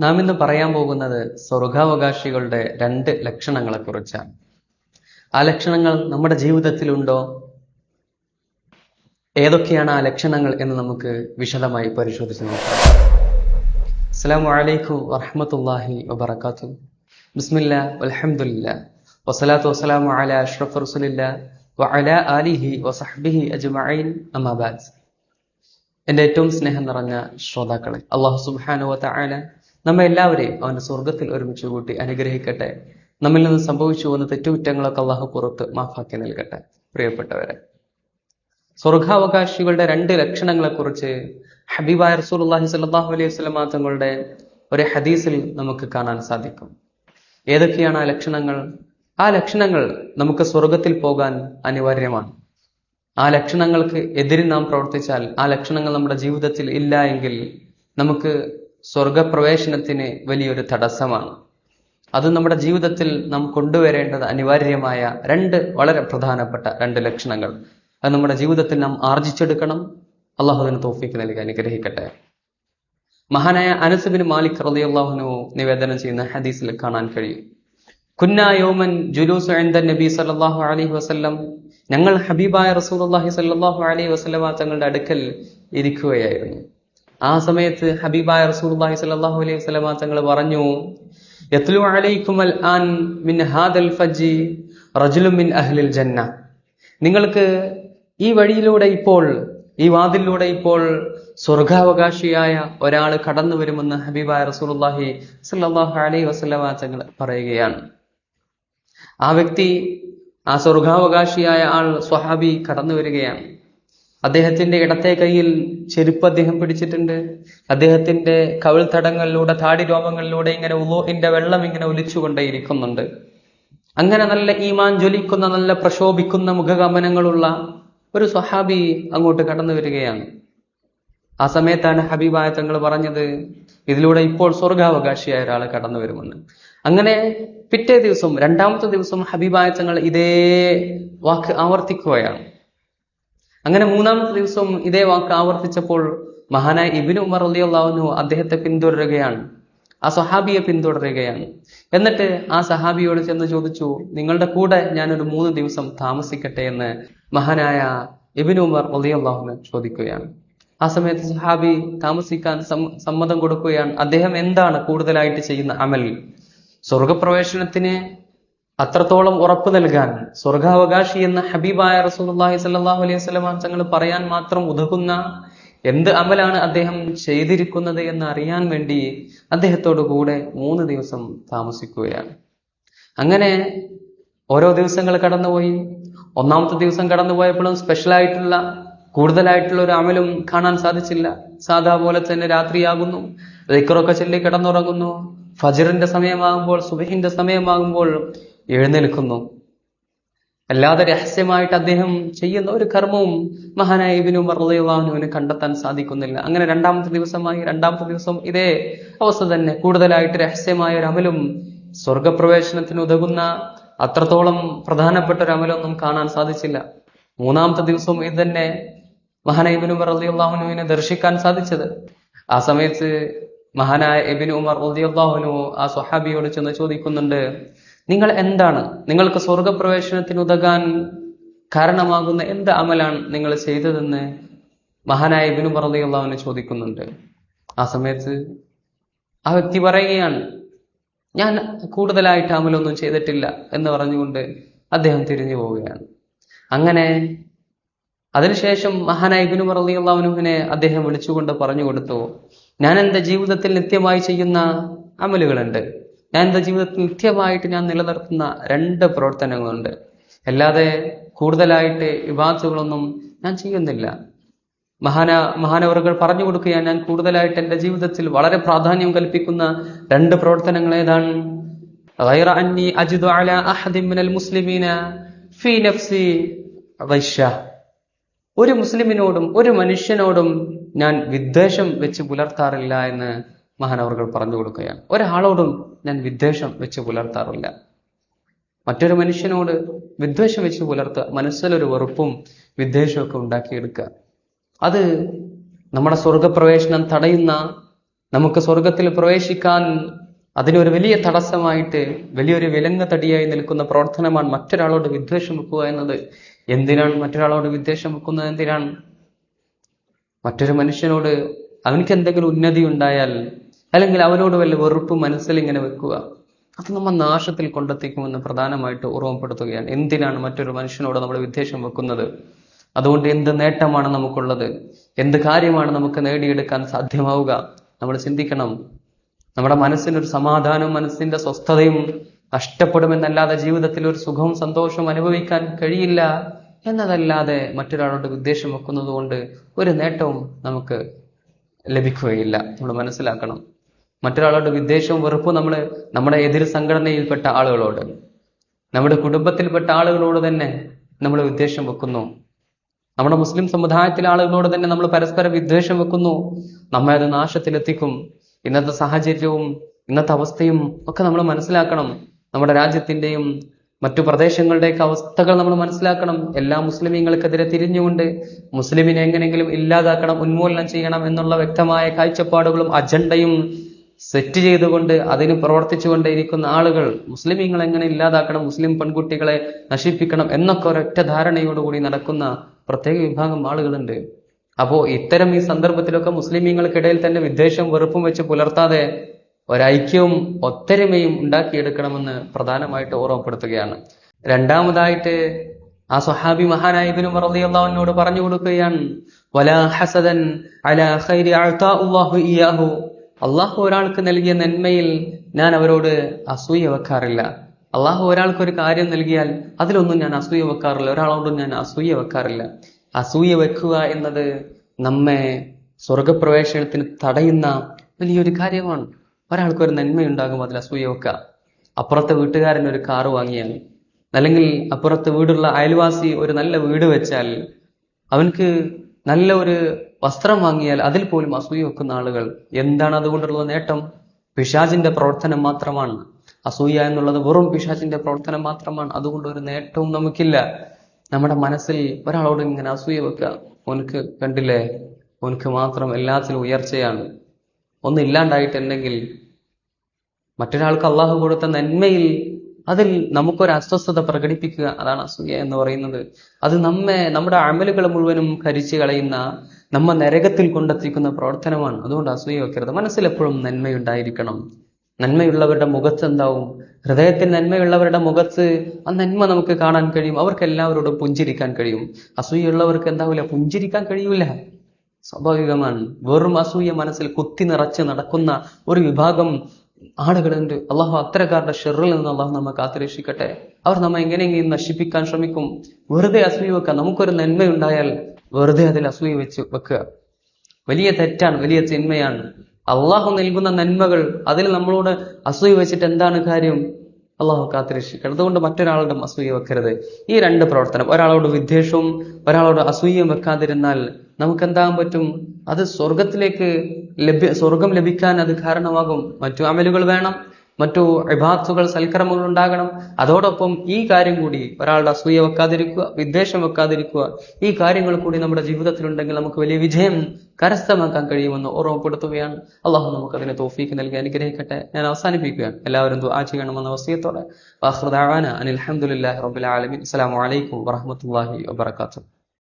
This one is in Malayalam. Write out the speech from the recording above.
നാം ഇന്ന് പറയാൻ പോകുന്നത് സ്വർഗാവകാശികളുടെ രണ്ട് ലക്ഷണങ്ങളെ കുറിച്ചാണ് ആ ലക്ഷണങ്ങൾ നമ്മുടെ ജീവിതത്തിലുണ്ടോ? ഏതൊക്കെയാണ് ആ ലക്ഷണങ്ങൾ എന്ന് നമുക്ക് വിശദമായി പരിശോധിച്ച് നോക്കാം. അസ്സാം വലൈക്കും വറഹമത്തല്ലാഹി വബർക്കാത്തു ബിസ്മില്ല അലഹമുല്ല വസ്സലാത്തു വസ്സലാം അല അഷ്റഫ് റസുലില്ല വഅല ആലിഹി വസഹ്ബിഹി അജ്മഈൻ അമ്മാബാദ് എന്റെ ഏറ്റവും സ്നേഹം നിറഞ്ഞ ശ്രോതാക്കളെ അള്ളാഹു വതആല നമ്മെ എല്ലാവരെയും അവന്റെ സ്വർഗത്തിൽ ഒരുമിച്ച് കൂട്ടി അനുഗ്രഹിക്കട്ടെ. നമ്മിൽ നിന്ന് സംഭവിച്ചു പോകുന്ന തെറ്റുകുറ്റങ്ങളൊക്കെ അള്ളാഹു പുറത്ത് മാഫാക്കി നൽകട്ടെ. പ്രിയപ്പെട്ടവരെ സ്വർഗാവകാശികളുടെ രണ്ട് ലക്ഷണങ്ങളെക്കുറിച്ച് കുറിച്ച് റസൂൽ അള്ളാഹി സ്വല്ലല്ലാഹു അലൈഹി വസല്ലം തങ്ങളുടെ ഒരു ഹദീസിൽ നമുക്ക് കാണാൻ സാധിക്കും. ഏതൊക്കെയാണ് ആ ലക്ഷണങ്ങൾ? ആ ലക്ഷണങ്ങൾ നമുക്ക് സ്വർഗത്തിൽ പോകാൻ അനിവാര്യമാണ്. ആ ലക്ഷണങ്ങൾക്ക് എതിരെ നാം പ്രവർത്തിച്ചാൽ ആ ലക്ഷണങ്ങൾ നമ്മുടെ ജീവിതത്തിൽ ഇല്ല എങ്കിൽ നമുക്ക് സ്വർഗപ്രവേശനത്തിന് വലിയൊരു തടസ്സമാണ്. അത് നമ്മുടെ ജീവിതത്തിൽ നാം കൊണ്ടുവരേണ്ടത് അനിവാര്യമായ രണ്ട് വളരെ പ്രധാനപ്പെട്ട രണ്ട് ലക്ഷണങ്ങൾ. അത് നമ്മുടെ ജീവിതത്തിൽ നാം ആർജിച്ചെടുക്കണം. അള്ളാഹുദിന് തോഫിക്ക് നൽകി അനുഗ്രഹിക്കട്ടെ. മഹാനായ അനസുബിൻ മാലിക് റളിയല്ലാഹുനു നിവേദനം ചെയ്യുന്ന ഹദീസിൽ കാണാൻ കഴിയും. കുന്ന യോമൻ ജുലൂസ് നബി സല്ലല്ലാഹു അലൈഹി വസല്ലം. ഞങ്ങൾ ഹബീബായ റസൂലുള്ളാഹി സല്ലല്ലാഹു അലൈഹി വസ്ലമ തങ്ങളുടെ അടുക്കൽ ഇരിക്കുകയായിരുന്നു. ആ സമയത്ത് ഹബീബായ റസൂലുള്ളാഹി സ്വല്ലല്ലാഹു അലൈഹി വസല്ലം തങ്ങൾ പറഞ്ഞു യത്ലു അലൈക്കും അൽ ആൻ മിൻ ഹാദൽ ഫജി റജുലും മിൻ അഹ്ലിൽ ജന്ന. നിങ്ങൾക്ക് ഈ വഴിയിലൂടെ ഇപ്പോൾ ഈ വാതിലൂടെ ഇപ്പോൾ സ്വർഗാവകാശിയായ ഒരാൾ കടന്നു വരുമെന്ന് ഹബീബായ റസൂലുള്ളാഹി സ്വല്ലല്ലാഹു അലൈഹി വസല്ലം തങ്ങൾ പറയുകയാണ്. ആ വ്യക്തി ആ സ്വർഗാവകാശിയായ ആൾ സ്വഹാബി കടന്നു വരികയാണ്. അദ്ദേഹത്തിന്റെ ഇടത്തെ കയ്യിൽ ചെരുപ്പ് അദ്ദേഹം പിടിച്ചിട്ടുണ്ട്. അദ്ദേഹത്തിന്റെ കവിൾ തടങ്ങളിലൂടെ താടി രോമങ്ങളിലൂടെ ഇങ്ങനെ ഉലോഹിന്റെ വെള്ളം ഇങ്ങനെ ഒലിച്ചുകൊണ്ടേയിരിക്കുന്നുണ്ട്. അങ്ങനെ നല്ല ഈമാൻ ജ്വലിക്കുന്ന നല്ല പ്രശോഭിക്കുന്ന മുഖകമനങ്ങളുള്ള ഒരു സ്വഹാബി അങ്ങോട്ട് കടന്നു വരികയാണ്. ആ സമയത്താണ് ഹബീബായ തങ്ങൾ പറഞ്ഞത് ഇതിലൂടെ ഇപ്പോൾ സ്വർഗാവകാശിയായ ഒരാൾ കടന്നു വരുമെന്ന്. അങ്ങനെ പിറ്റേ ദിവസം രണ്ടാമത്തെ ദിവസം ഹബീബായ തങ്ങൾ ഇതേ വാക്ക് ആവർത്തിക്കുകയാണ്. അങ്ങനെ മൂന്നാമത്തെ ദിവസം ഇതേ വാക്ക് ആവർത്തിച്ചപ്പോൾ മഹാനായ ഇബിന് ഉമർ അലിയുള്ളാവുന്നു അദ്ദേഹത്തെ പിന്തുടരുകയാണ്. ആ സഹാബിയെ പിന്തുടരുകയാണ്. എന്നിട്ട് ആ സഹാബിയോട് ചെന്ന് ചോദിച്ചു നിങ്ങളുടെ കൂടെ ഞാനൊരു മൂന്ന് ദിവസം താമസിക്കട്ടെ എന്ന് മഹാനായ ഇബിൻ ഉമർ അലിയുള്ളാഹുന് ചോദിക്കുകയാണ്. ആ സമയത്ത് സഹാബി താമസിക്കാൻ സമ്മതം കൊടുക്കുകയാണ്. അദ്ദേഹം എന്താണ് കൂടുതലായിട്ട് ചെയ്യുന്ന അമൽ? സ്വർഗപ്രവേശനത്തിന് അത്രത്തോളം ഉറപ്പ് നൽകാൻ സ്വർഗാവകാശി എന്ന ഹബീബായ റസൂലുള്ളാഹി സ്വല്ലല്ലാഹു അലൈഹി വസല്ലം തങ്ങൾ പറയാൻ മാത്രം ഉതകുന്ന എന്ത് അമലാണ് അദ്ദേഹം ചെയ്തിരിക്കുന്നത് എന്ന് അറിയാൻ വേണ്ടി അദ്ദേഹത്തോടു കൂടെ മൂന്ന് ദിവസം താമസിക്കുകയാണ്. അങ്ങനെ ഓരോ ദിവസങ്ങൾ കടന്നുപോയി. ഒന്നാമത്തെ ദിവസം കടന്നുപോയപ്പോഴും സ്പെഷ്യലായിട്ടുള്ള കൂടുതലായിട്ടുള്ള ഒരു അമലും കാണാൻ സാധിച്ചില്ല. സാധാ പോലെ തന്നെ രാത്രിയാകുന്നു റിക്കറൊക്കെ ചെല്ലി കിടന്നുറങ്ങുന്നു. ഫജറിന്റെ സമയമാകുമ്പോൾ സുബഹിന്റെ സമയമാകുമ്പോൾ എഴുന്നേൽക്കുന്നു. അല്ലാതെ രഹസ്യമായിട്ട് അദ്ദേഹം ചെയ്യുന്ന ഒരു കർമ്മവും മഹാനായ ഇബിനു മറുവാനുവിന് കണ്ടെത്താൻ സാധിക്കുന്നില്ല. അങ്ങനെ രണ്ടാമത്തെ ദിവസമായി രണ്ടാമത്തെ ദിവസം ഇതേ അവസ്ഥ തന്നെ. കൂടുതലായിട്ട് രഹസ്യമായ ഒരു അമലും സ്വർഗപ്രവേശനത്തിന് ഉതകുന്ന അത്രത്തോളം പ്രധാനപ്പെട്ട ഒരു അമലൊന്നും കാണാൻ സാധിച്ചില്ല. മൂന്നാമത്തെ ദിവസവും ഇത് തന്നെ മഹാനായ ഇബിനു ഉമർ അള്ളാഹുനുവിനെ ദർശിക്കാൻ സാധിച്ചത്. ആ സമയത്ത് മഹാനായ എബിൻ ഉമർ ഉദിയുള്ളാഹുനു ആ സ്വഹാബിയോട് ചെന്ന് ചോദിക്കുന്നുണ്ട് നിങ്ങൾ എന്താണ്? നിങ്ങൾക്ക് സ്വർഗപ്രവേശനത്തിന് ഉതകാൻ കാരണമാകുന്ന എന്ത് അമലാണ് നിങ്ങൾ ചെയ്തതെന്ന് മഹാനായ ഇബിനു പറഞ്ഞുള്ളവനെ ചോദിക്കുന്നുണ്ട്. ആ സമയത്ത് ആ വ്യക്തി പറയുകയാണ് ഞാൻ കൂടുതലായിട്ട് അമലൊന്നും ചെയ്തിട്ടില്ല എന്ന് പറഞ്ഞുകൊണ്ട് അദ്ദേഹം തിരിഞ്ഞു പോവുകയാണ്. അങ്ങനെ അതിനുശേഷം മഹാനായ ഇബിനു റളിയല്ലാഹുവിനെ അദ്ദേഹം വിളിച്ചുകൊണ്ട് പറഞ്ഞു കൊടുത്തു ഞാൻ എന്റെ ജീവിതത്തിൽ നിത്യമായി ചെയ്യുന്ന അമലുകളുണ്ട്. ഞാൻ എന്റെ ജീവിതത്തിൽ നിത്യമായിട്ട് ഞാൻ നിലനിർത്തുന്ന രണ്ട് പ്രവർത്തനങ്ങളുണ്ട്. അല്ലാതെ കൂടുതലായിട്ട് വിവാദങ്ങളൊന്നും ഞാൻ ചെയ്യുന്നില്ല. മഹാന മഹാനവറുകൾ പറഞ്ഞു കൊടുക്കുകയാണ് ഞാൻ കൂടുതലായിട്ട് എന്റെ ജീവിതത്തിൽ വളരെ പ്രാധാന്യം കൽപ്പിക്കുന്ന രണ്ട് പ്രവർത്തനങ്ങൾ ഏതാണ്? ഒരു മുസ്ലിമിനോടും ഒരു മനുഷ്യനോടും ഞാൻ വിദ്വേഷം വെച്ച് പുലർത്താറില്ല എന്ന് മഹാനവർകൾ പറഞ്ഞു കൊടുക്കുകയാണ്. ഒരാളോടും ഞാൻ വിദ്വേഷം വെച്ച് പുലർത്താറില്ല. മറ്റൊരു മനുഷ്യനോട് വിദ്വേഷം വെച്ച് പുലർത്തുക മനസ്സിലൊരു വെറുപ്പും വിദ്വേഷമൊക്കെ ഉണ്ടാക്കിയെടുക്കുക. അത് നമ്മുടെ സ്വർഗപ്രവേശനം തടയുന്ന നമുക്ക് സ്വർഗത്തിൽ പ്രവേശിക്കാൻ അതിനൊരു വലിയ തടസ്സമായിട്ട് വലിയൊരു വിലങ്ങ തടിയായി നിൽക്കുന്ന പ്രവർത്തനമാണ് മറ്റൊരാളോട് വിദ്വേഷം വെക്കുക എന്നത്. എന്തിനാണ് മറ്റൊരാളോട് വിദ്വേഷം വെക്കുന്നത് എന്തിനാണ്? മറ്റൊരു മനുഷ്യനോട് അവനക്ക് എന്തെങ്കിലും ഉന്നതി ഉണ്ടായാൽ അല്ലെങ്കിൽ അവരോട് വല്ല വെറുപ്പ് മനസ്സിൽ ഇങ്ങനെ വെക്കുക. അത് നമ്മൾ നാശത്തിൽ കൊണ്ടെത്തിക്കുമെന്ന് പ്രധാനമായിട്ട് ഓർമ്മപ്പെടുത്തുകയാണ്. എന്തിനാണ് മറ്റൊരു മനുഷ്യനോട് നമ്മൾ വിദ്വേഷം വെക്കുന്നത്? അതുകൊണ്ട് എന്ത് നേട്ടമാണ് നമുക്കുള്ളത്? എന്ത് കാര്യമാണ് നമുക്ക് നേടിയെടുക്കാൻ സാധ്യമാവുക? നമ്മൾ ചിന്തിക്കണം. നമ്മുടെ മനസ്സിനൊരു സമാധാനവും മനസ്സിന്റെ സ്വസ്ഥതയും നഷ്ടപ്പെടുമെന്നല്ലാതെ ജീവിതത്തിൽ ഒരു സുഖവും സന്തോഷവും അനുഭവിക്കാൻ കഴിയില്ല എന്നതല്ലാതെ മറ്റൊരാളോട് വിദ്വേഷം വെക്കുന്നത് കൊണ്ട് ഒരു നേട്ടവും നമുക്ക് ലഭിക്കുകയില്ല. നമ്മൾ മനസ്സിലാക്കണം. മറ്റൊരാളോട് വിദ്വേഷവും വെറുപ്പും നമ്മൾ നമ്മുടെ എതിർ സംഘടനയിൽപ്പെട്ട ആളുകളോട് നമ്മുടെ കുടുംബത്തിൽപ്പെട്ട ആളുകളോട് തന്നെ നമ്മൾ വിദ്വേഷം വെക്കുന്നു. നമ്മുടെ മുസ്ലിം സമുദായത്തിലെ ആളുകളോട് തന്നെ നമ്മൾ പരസ്പര വിദ്വേഷം വെക്കുന്നു. നമ്മെ അത് നാശത്തിലെത്തിക്കും. ഇന്നത്തെ സാഹചര്യവും ഇന്നത്തെ അവസ്ഥയും ഒക്കെ നമ്മൾ മനസ്സിലാക്കണം. നമ്മുടെ രാജ്യത്തിന്റെയും മറ്റു പ്രദേശങ്ങളുടെയൊക്കെ അവസ്ഥകൾ നമ്മൾ മനസ്സിലാക്കണം. എല്ലാ മുസ്ലിമീങ്ങൾക്കെതിരെ തിരിഞ്ഞുകൊണ്ട് മുസ്ലിമിനെ എങ്ങനെയെങ്കിലും ഇല്ലാതാക്കണം ഉന്മൂലനം ചെയ്യണം എന്നുള്ള വ്യക്തമായ കാഴ്ചപ്പാടുകളും അജണ്ടയും സെറ്റ് ചെയ്തുകൊണ്ട് അതിന് പ്രവർത്തിച്ചുകൊണ്ടേയിരിക്കുന്ന ആളുകൾ മുസ്ലിമീങ്ങൾ എങ്ങനെ ഇല്ലാതാക്കണം മുസ്ലിം പെൺകുട്ടികളെ നശിപ്പിക്കണം എന്നൊക്കെ ഒരൊറ്റ ധാരണയോടുകൂടി നടക്കുന്ന പ്രത്യേക വിഭാഗം ആളുകളുണ്ട്. അപ്പോ ഇത്തരം ഈ സന്ദർഭത്തിലൊക്കെ മുസ്ലിമീങ്ങൾക്കിടയിൽ തന്നെ വിദ്വേഷം വെറുപ്പും വെച്ച് പുലർത്താതെ ഒരൈക്യവും ഒത്തൊരുമയും ഉണ്ടാക്കിയെടുക്കണമെന്ന് പ്രധാനമായിട്ട് ഓർമ്മപ്പെടുത്തുകയാണ്. രണ്ടാമതായിട്ട് ആ സ്വഹാബി മഹാനായ ഇബ്നു പറഞ്ഞു കൊടുക്കുകയാണ് വലാ ഹസദൻ അലാ ഖൈരി അഅതാഉല്ലാഹു ഇയ്യാഹു. അള്ളാഹു ഒരാൾക്ക് നൽകിയ നന്മയിൽ ഞാൻ അവരോട് അസൂയ വെക്കാറില്ല. അള്ളാഹു ഒരാൾക്ക് ഒരു കാര്യം നൽകിയാൽ അതിലൊന്നും ഞാൻ അസൂയ വെക്കാറില്ല. ഒരാളോടും ഞാൻ അസൂയ വെക്കാറില്ല. അസൂയ വെക്കുക എന്നത് നമ്മെ സ്വർഗപ്രവേശനത്തിന് തടയുന്ന വലിയൊരു കാര്യമാണ്. ഒരാൾക്ക് ഒരു നന്മയുണ്ടാകും അതിൽ അസൂയ വെക്കുക. അപ്പുറത്തെ വീട്ടുകാരൻ ഒരു കാറ് വാങ്ങിയാൽ അല്ലെങ്കിൽ അപ്പുറത്തെ വീടുള്ള അയൽവാസി ഒരു നല്ല വീട് വെച്ചാൽ അവനക്ക് നല്ല ഒരു വസ്ത്രം വാങ്ങിയാൽ അതിൽ പോലും അസൂയ വെക്കുന്ന ആളുകൾ എന്താണ് അതുകൊണ്ടുള്ള നേട്ടം? പിശാചിന്റെ പ്രവർത്തനം മാത്രമാണ്. അസൂയ എന്നുള്ളത് വെറും പിശാചിന്റെ പ്രവർത്തനം മാത്രമാണ്. അതുകൊണ്ട് ഒരു നേട്ടവും നമുക്കില്ല. നമ്മുടെ മനസ്സിൽ ഒരാളോട് ഇങ്ങനെ അസൂയ വെക്കുക ഓനക്ക് കണ്ടില്ലേ? ഓനക്ക് മാത്രം എല്ലാത്തിലും ഉയർച്ചയാണ്. ഒന്നില്ലാണ്ടായിട്ടുണ്ടെങ്കിൽ മറ്റൊരാൾക്ക് അള്ളാഹു കൊടുത്ത നന്മയിൽ അതിൽ നമുക്കൊരു അസ്വസ്ഥത പ്രകടിപ്പിക്കുക അതാണ് അസൂയ എന്ന് പറയുന്നത്. അത് നമ്മെ നമ്മുടെ അമലുകൾ മുഴുവനും കരിച്ചു കളയുന്ന നമ്മ നരകത്തിൽ കൊണ്ടെത്തിക്കുന്ന പ്രവർത്തനമാണ്. അതുകൊണ്ട് അസൂയ വയ്ക്കരുത് മനസ്സിലെപ്പോഴും നന്മയുണ്ടായിരിക്കണം. നന്മയുള്ളവരുടെ മുഖത്ത് എന്താവും ഹൃദയത്തിൽ നന്മയുള്ളവരുടെ മുഖത്ത് ആ നന്മ നമുക്ക് കാണാൻ കഴിയും. അവർക്ക് എല്ലാവരോടും പുഞ്ചിരിക്കാൻ കഴിയും. അസൂയുള്ളവർക്ക് എന്താവില്ല? പുഞ്ചിരിക്കാൻ കഴിയൂല. സ്വാഭാവികമാണ്. വെറും അസൂയ മനസ്സിൽ കുത്തി നിറച്ച് നടക്കുന്ന ഒരു വിഭാഗം ആളുകളുണ്ട്. അള്ളാഹു അത്തരക്കാരുടെ ഷെറിൽ നിന്ന് അള്ളാഹു നമ്മെ കാത്തുരക്ഷിക്കട്ടെ. അവർ നമ്മെ എങ്ങനെയെങ്കിലും നശിപ്പിക്കാൻ ശ്രമിക്കും. വെറുതെ അസൂയ വെക്കാം നമുക്കൊരു നന്മയുണ്ടായാൽ വെറുതെ അതിൽ അസൂയ വെച്ച് വെക്കുക. വലിയ തെറ്റാണ് വലിയ തിന്മയാണ്. അള്ളാഹു നൽകുന്ന നന്മകൾ അതിൽ നമ്മളോട് അസൂയ വെച്ചിട്ട് എന്താണ് കാര്യം? അള്ളാഹു കാത്തിരക്ഷിക്കണം. അതുകൊണ്ട് മറ്റൊരാളുടെ അസൂയ വെക്കരുത്. ഈ രണ്ട് പ്രവർത്തനം ഒരാളോട് വിദ്വേഷവും ഒരാളോട് അസൂയയും വെക്കാതിരുന്നാൽ നമുക്ക് എന്താകാൻ പറ്റും? അത് സ്വർഗത്തിലേക്ക് ലഭ്യ സ്വർഗം ലഭിക്കാൻ അത് കാരണമാകും. മറ്റു അമലുകൾ വേണം മറ്റു ഇബാത്തുകൾ സൽക്കർമ്മങ്ങൾ ഉണ്ടാകണം. അതോടൊപ്പം ഈ കാര്യം കൂടി ഒരാളുടെ അസൂയ വെക്കാതിരിക്കുക വിദ്വേഷം വെക്കാതിരിക്കുക ഈ കാര്യങ്ങൾ കൂടി നമ്മുടെ ജീവിതത്തിലുണ്ടെങ്കിൽ നമുക്ക് വലിയ വിജയം കരസ്ഥമാക്കാൻ കഴിയുമെന്ന് ഓർമ്മപ്പെടുത്തുകയാണ്. അള്ളാഹു നമുക്ക് അതിനെ തോഫീക്ക് നൽകി അനുഗ്രഹിക്കട്ടെ. ഞാൻ അവസാനിപ്പിക്കുകയാണ്. എല്ലാവരും ദുആ ചെയ്യണമെന്ന അവസ്ഥയത്തോടെ വാഹൃദാന അനിൽ അഹമ്മദില്ലാഹി റബ്ബിൽ ആലമീൻ. അസ്സലാമു അലൈക്കും വറഹ്മത്തുള്ളാഹി വബറകാതുഹു.